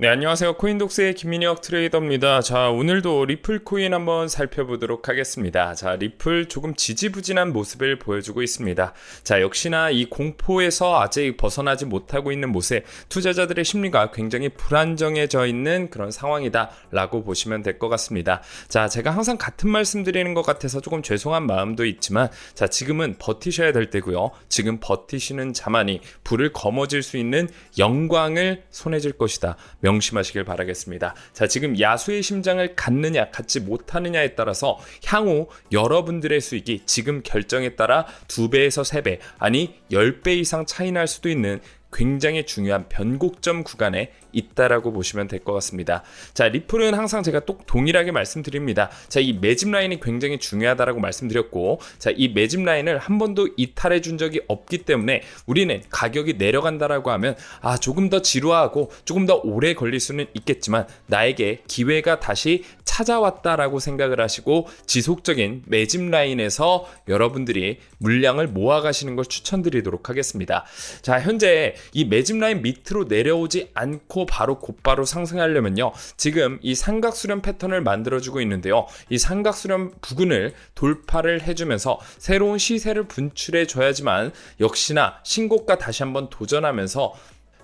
네, 안녕하세요. 코인독스의 김민혁 트레이더입니다. 자, 오늘도 리플 코인 한번 살펴보도록 하겠습니다. 자, 리플 조금 지지부진한 모습을 보여주고 있습니다. 자, 역시나 이 공포에서 아직 벗어나지 못하고 있는 모습, 투자자들의 심리가 굉장히 불안정해져 있는 그런 상황이다라고 보시면 될 것 같습니다. 자, 제가 항상 같은 말씀 드리는 것 같아서 조금 죄송한 마음도 있지만, 자, 지금은 버티셔야 될 때고요. 지금 버티시는 자만이 불을 거머쥘 수 있는 영광을 손에 쥘 것이다. 명 심하시길 바라겠습니다. 자, 지금 야수의 심장을 갖느냐, 갖지 못하느냐에 따라서 향후 여러분들의 수익이 지금 결정에 따라 2배에서 3배, 아니 10배 이상 차이 날 수도 있는 굉장히 중요한 변곡점 구간에 있다라고 보시면 될 것 같습니다. 자, 리플은 항상 제가 또 동일하게 말씀드립니다. 자, 이 매집 라인이 굉장히 중요하다라고 말씀드렸고, 자, 이 매집 라인을 한 번도 이탈해 준 적이 없기 때문에 우리는 가격이 내려간다라고 하면 아, 조금 더 지루하고 조금 더 오래 걸릴 수는 있겠지만 나에게 기회가 다시 찾아왔다라고 생각을 하시고 지속적인 매집 라인에서 여러분들이 물량을 모아 가시는 걸 추천드리도록 하겠습니다. 자, 현재 이 매집 라인 밑으로 내려오지 않고 바로 곧바로 상승하려면요. 지금 이 삼각수렴 패턴을 만들어주고 있는데요. 이 삼각수렴 부근을 돌파를 해주면서 새로운 시세를 분출해 줘야지만 역시나 신고가 다시 한번 도전하면서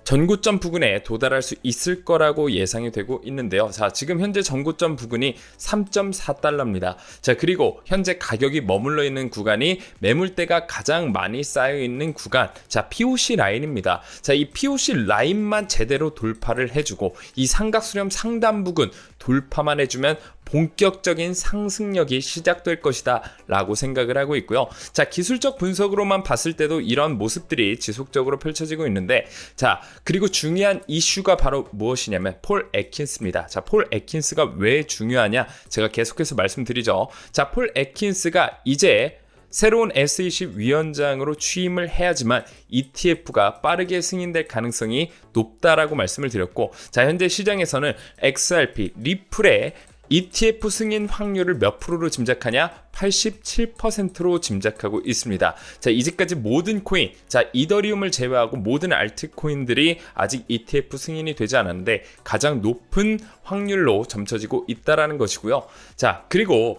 전고점 부근에 도달할 수 있을 거라고 예상이 되고 있는데요. 자, 지금 현재 전고점 부근이 3.4달러입니다. 자, 그리고 현재 가격이 머물러 있는 구간이 매물대가 가장 많이 쌓여 있는 구간. 자, POC 라인입니다. 자, 이 POC 라인만 제대로 돌파를 해주고 이 삼각수렴 상단 부근 돌파만 해주면 본격적인 상승력이 시작될 것이다 라고 생각을 하고 있고요. 자, 기술적 분석으로만 봤을 때도 이런 모습들이 지속적으로 펼쳐지고 있는데 자, 그리고 중요한 이슈가 바로 무엇이냐면 폴 에킨스입니다. 자, 폴 에킨스가 왜 중요하냐? 제가 계속해서 말씀드리죠. 자, 폴 에킨스가 이제 새로운 SEC 위원장으로 취임을 해야지만 ETF가 빠르게 승인될 가능성이 높다라고 말씀을 드렸고, 자, 현재 시장에서는 XRP, 리플의 ETF 승인 확률을 몇 프로로 짐작하냐? 87%로 짐작하고 있습니다. 자, 이제까지 모든 코인, 자, 이더리움을 제외하고 모든 알트코인들이 아직 ETF 승인이 되지 않았는데 가장 높은 확률로 점쳐지고 있다라는 것이고요. 자, 그리고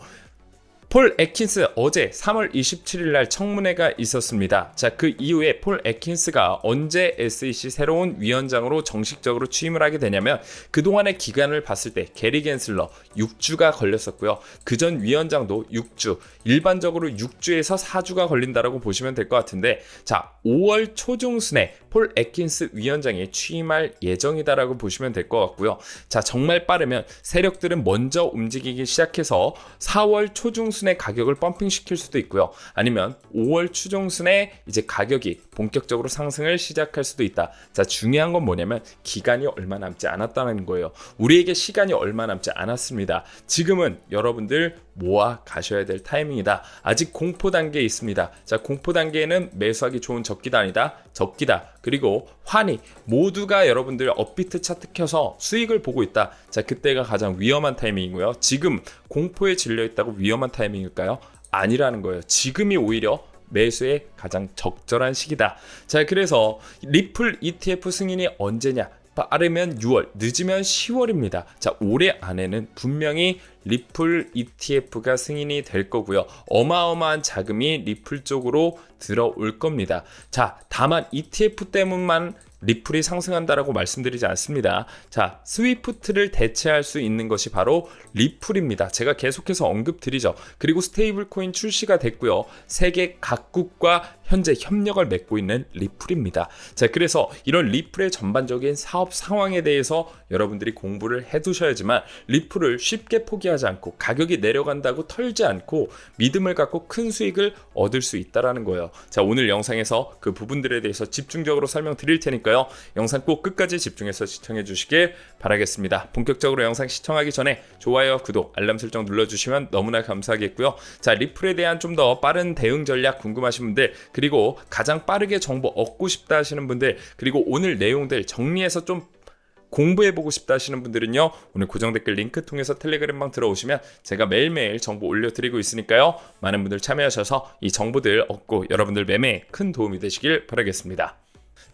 폴 에킨스 어제 3월 27일 날 청문회가 있었습니다. 자, 그 이후에 폴 에킨스가 언제 SEC 새로운 위원장으로 정식적으로 취임을 하게 되냐면 그동안의 기간을 봤을 때 게리 겐슬러 6주가 걸렸었고요. 그 전 위원장도 6주, 일반적으로 6주에서 4주가 걸린다라고 보시면 될 것 같은데 자, 5월 초중순에 폴 에킨스 위원장이 취임할 예정이다라고 보시면 될 것 같고요. 자, 정말 빠르면 세력들은 먼저 움직이기 시작해서 4월 초중순에 가격을 펌핑 시킬 수도 있고요. 아니면 5월 추중순에 이제 가격이 본격적으로 상승을 시작할 수도 있다. 자, 중요한 건 뭐냐면 기간이 얼마 남지 않았다는 거예요. 우리에게 시간이 얼마 남지 않았습니다. 지금은 여러분들 모아 가셔야 될 타이밍이다. 아직 공포 단계에 있습니다. 자, 공포 단계에는 매수하기 좋은 적기다 아니다. 적기다. 그리고 환희 모두가 여러분들 업비트 차트 켜서 수익을 보고 있다. 자, 그때가 가장 위험한 타이밍이고요. 지금 공포에 질려 있다고 위험한 타이밍일까요? 아니라는 거예요. 지금이 오히려 매수의 가장 적절한 시기다. 자, 그래서 리플 ETF 승인이 언제냐? 빠르면 6월, 늦으면 10월입니다. 자, 올해 안에는 분명히 리플 ETF가 승인이 될 거고요. 어마어마한 자금이 리플 쪽으로 들어올 겁니다. 자, 다만 ETF 때문만 리플이 상승한다라고 말씀드리지 않습니다. 자, 스위프트를 대체할 수 있는 것이 바로 리플입니다. 제가 계속해서 언급드리죠. 그리고 스테이블 코인 출시가 됐고요. 세계 각국과 현재 협력을 맺고 있는 리플입니다. 자, 그래서 이런 리플의 전반적인 사업 상황에 대해서 여러분들이 공부를 해 두셔야지만 리플을 쉽게 포기하지 않고 가격이 내려간다고 털지 않고 믿음을 갖고 큰 수익을 얻을 수 있다라는 거예요. 자, 오늘 영상에서 그 부분들에 대해서 집중적으로 설명드릴 테니까요. 영상 꼭 끝까지 집중해서 시청해 주시길 바라겠습니다. 본격적으로 영상 시청하기 전에 좋아요, 구독, 알람 설정 눌러 주시면 너무나 감사하겠고요. 자, 리플에 대한 좀 더 빠른 대응 전략 궁금하신 분들 그리고 가장 빠르게 정보 얻고 싶다 하시는 분들 그리고 오늘 내용들 정리해서 좀 공부해보고 싶다 하시는 분들은요 오늘 고정 댓글 링크 통해서 텔레그램방 들어오시면 제가 매일매일 정보 올려드리고 있으니까요. 많은 분들 참여하셔서 이 정보들 얻고 여러분들 매매에 큰 도움이 되시길 바라겠습니다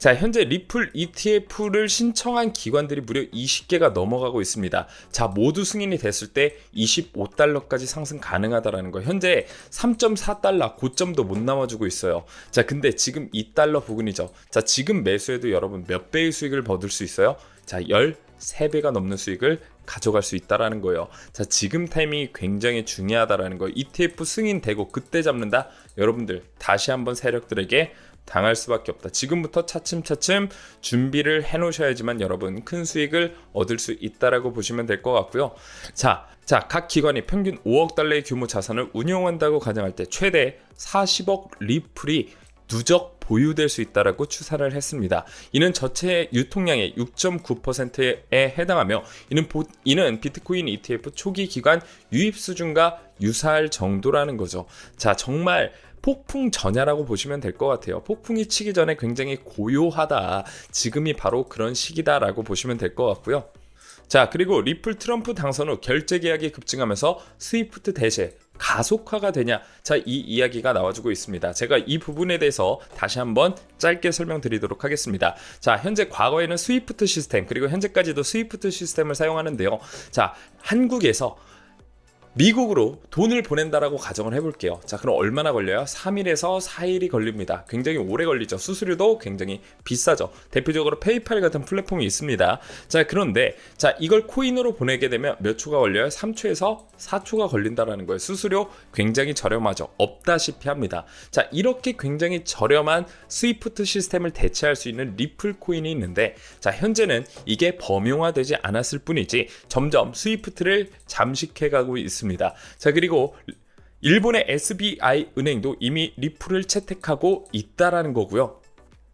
자, 현재 리플 ETF를 신청한 기관들이 무려 20개가 넘어가고 있습니다. 자, 모두 승인이 됐을 때 25달러까지 상승 가능하다라는 거. 현재 3.4달러 고점도 못 남아주고 있어요. 자, 근데 지금 2달러 부근이죠. 자, 지금 매수해도 여러분 몇 배의 수익을 거둘 수 있어요? 자, 13배가 넘는 수익을 가져갈 수 있다라는 거예요. 자, 지금 타이밍이 굉장히 중요하다라는 거. ETF 승인되고 그때 잡는다. 여러분들 다시 한번 세력들에게 당할 수밖에 없다. 지금부터 차츰차츰 준비를 해 놓으셔야지만 여러분 큰 수익을 얻을 수 있다라고 보시면 될 것 같고요. 자, 자, 각 기관이 평균 5억 달러의 규모 자산을 운용한다고 가정할 때 최대 40억 리플이 누적 보유될 수 있다라고 추산을 했습니다. 이는 전체 유통량의 6.9%에 해당하며 이는 보, 이는 비트코인 ETF 초기 기간 유입 수준과 유사할 정도라는 거죠. 자, 정말 폭풍 전야라고 보시면 될 것 같아요. 폭풍이 치기 전에 굉장히 고요하다. 지금이 바로 그런 시기다라고 보시면 될 것 같고요. 자, 그리고 리플 트럼프 당선 후 결제 계약이 급증하면서 스위프트 대세 가속화가 되냐? 자, 이 이야기가 나와주고 있습니다. 제가 이 부분에 대해서 다시 한번 짧게 설명드리도록 하겠습니다. 자, 현재 과거에는 스위프트 시스템 그리고 현재까지도 스위프트 시스템을 사용하는데요. 자, 한국에서 미국으로 돈을 보낸다라고 가정을 해볼게요. 자, 그럼 얼마나 걸려요? 3일에서 4일이 걸립니다. 굉장히 오래 걸리죠. 수수료도 굉장히 비싸죠. 대표적으로 페이팔 같은 플랫폼이 있습니다. 자, 그런데 자, 이걸 코인으로 보내게 되면 몇 초가 걸려요? 3초에서 4초가 걸린다라는 거예요. 수수료 굉장히 저렴하죠. 없다시피 합니다. 자, 이렇게 굉장히 저렴한 스위프트 시스템을 대체할 수 있는 리플 코인이 있는데 자, 현재는 이게 범용화되지 않았을 뿐이지 점점 스위프트를 잠식해 가고 있습니다. 자, 그리고 일본의 SBI 은행도 이미 리플을 채택하고 있다라는 거고요.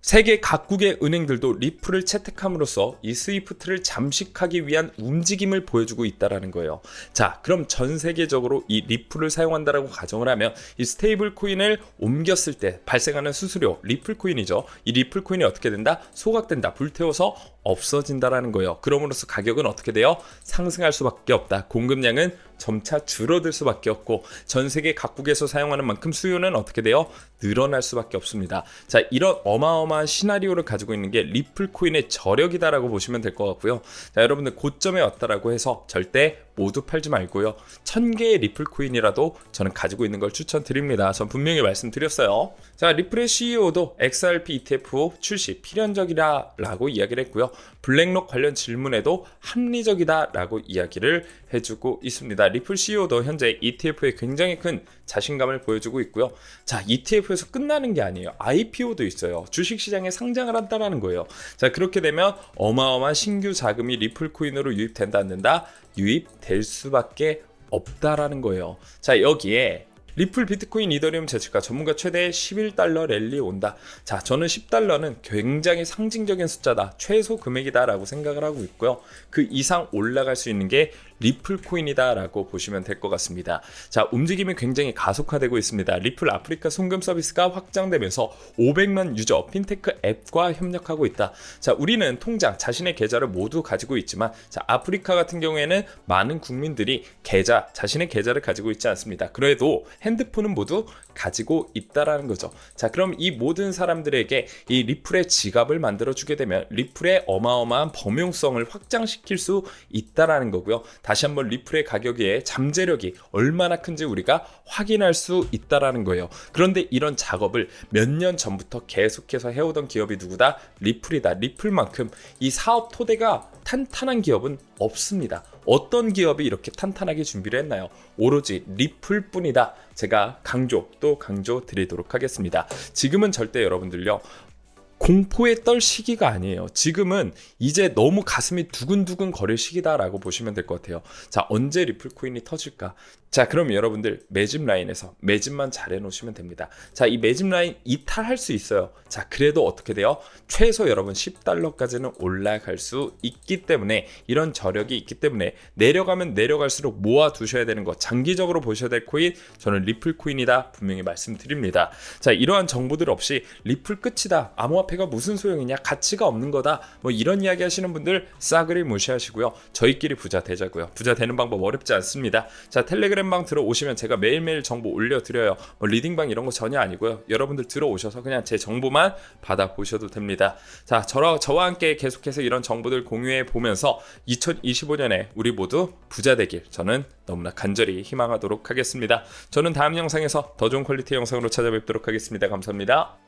세계 각국의 은행들도 리플을 채택함으로써 이 스위프트를 잠식하기 위한 움직임을 보여주고 있다라는 거예요. 자, 그럼 전 세계적으로 이 리플을 사용한다라고 가정을 하면 이 스테이블 코인을 옮겼을 때 발생하는 수수료, 리플 코인이죠. 이 리플 코인이 어떻게 된다? 소각된다. 불태워서 없어진다라는 거예요. 그럼으로써 가격은 어떻게 돼요? 상승할 수밖에 없다. 공급량은 점차 줄어들 수밖에 없고 전 세계 각국에서 사용하는 만큼 수요는 어떻게 돼요? 늘어날 수밖에 없습니다. 자, 이런 어마어마한 시나리오를 가지고 있는 게 리플 코인의 저력이다라고 보시면 될 것 같고요. 자, 여러분들 고점에 왔다라고 해서 절대 모두 팔지 말고요. 천 개의 리플 코인이라도 저는 가지고 있는 걸 추천드립니다. 전 분명히 말씀드렸어요. 자, 리플의 CEO도 XRP ETF 출시 필연적이라라고 이야기를 했고요. 블랙록 관련 질문에도 합리적이다라고 이야기를 해주고 있습니다. 리플 CEO도 현재 ETF에 굉장히 큰 자신감을 보여주고 있고요. 자, ETF에서 끝나는 게 아니에요. IPO도 있어요. 주식시장에 상장을 한다라는 거예요. 자, 그렇게 되면 어마어마한 신규 자금이 리플 코인으로 유입된다 안 된다? 유입될 수밖에 없다라는 거예요. 자, 여기에 리플 비트코인 이더리움 제시가 전문가 최대 11달러 랠리 온다. 자, 저는 10달러는 굉장히 상징적인 숫자다. 최소 금액이다라고 생각을 하고 있고요. 그 이상 올라갈 수 있는 게 리플 코인이다라고 보시면 될 것 같습니다. 자, 움직임이 굉장히 가속화되고 있습니다. 리플 아프리카 송금 서비스가 확장되면서 500만 유저 핀테크 앱과 협력하고 있다. 자, 우리는 통장 자신의 계좌를 모두 가지고 있지만 자, 아프리카 같은 경우에는 많은 국민들이 계좌 자신의 계좌를 가지고 있지 않습니다. 그래도 핸드폰은 모두 가지고 있다라는 거죠. 자, 그럼 이 모든 사람들에게 이 리플의 지갑을 만들어 주게 되면 리플의 어마어마한 범용성을 확장시킬 수 있다라는 거고요. 다시 한번 리플의 가격의 잠재력이 얼마나 큰지 우리가 확인할 수 있다라는 거예요. 그런데 이런 작업을 몇 년 전부터 계속해서 해오던 기업이 누구다? 리플이다. 리플만큼 이 사업 토대가 탄탄한 기업은 없습니다. 어떤 기업이 이렇게 탄탄하게 준비를 했나요? 오로지 리플 뿐이다. 제가 강조 또 강조 드리도록 하겠습니다. 지금은 절대 여러분들요. 공포에 떨 시기가 아니에요. 지금은 이제 너무 가슴이 두근두근 거릴 시기다라고 보시면 될 것 같아요. 자, 언제 리플 코인이 터질까? 자, 그럼 여러분들 매집 라인에서 매집만 잘 해 놓으시면 됩니다. 자, 이 매집 라인 이탈할 수 있어요. 자, 그래도 어떻게 돼요? 최소 여러분 10달러까지는 올라갈 수 있기 때문에 이런 저력이 있기 때문에 내려가면 내려갈수록 모아 두셔야 되는 거 장기적으로 보셔야 될 코인 저는 리플 코인이다 분명히 말씀드립니다. 자, 이러한 정보들 없이 리플 끝이다. 암호화폐 암호 화폐가 무슨 소용이냐? 가치가 없는 거다. 뭐 이런 이야기 하시는 분들 싸그리 무시하시고요. 저희끼리 부자 되자고요. 부자 되는 방법 어렵지 않습니다. 자 텔레그램 방 들어오시면 제가 매일매일 정보 올려드려요. 뭐 리딩방 이런 거 전혀 아니고요. 여러분들 들어오셔서 그냥 제 정보만 받아보셔도 됩니다. 자 저와, 저와 함께 계속해서 이런 정보들 공유해 보면서 2025년에 우리 모두 부자 되길 저는 너무나 간절히 희망하도록 하겠습니다. 저는 다음 영상에서 더 좋은 퀄리티 영상으로 찾아뵙도록 하겠습니다. 감사합니다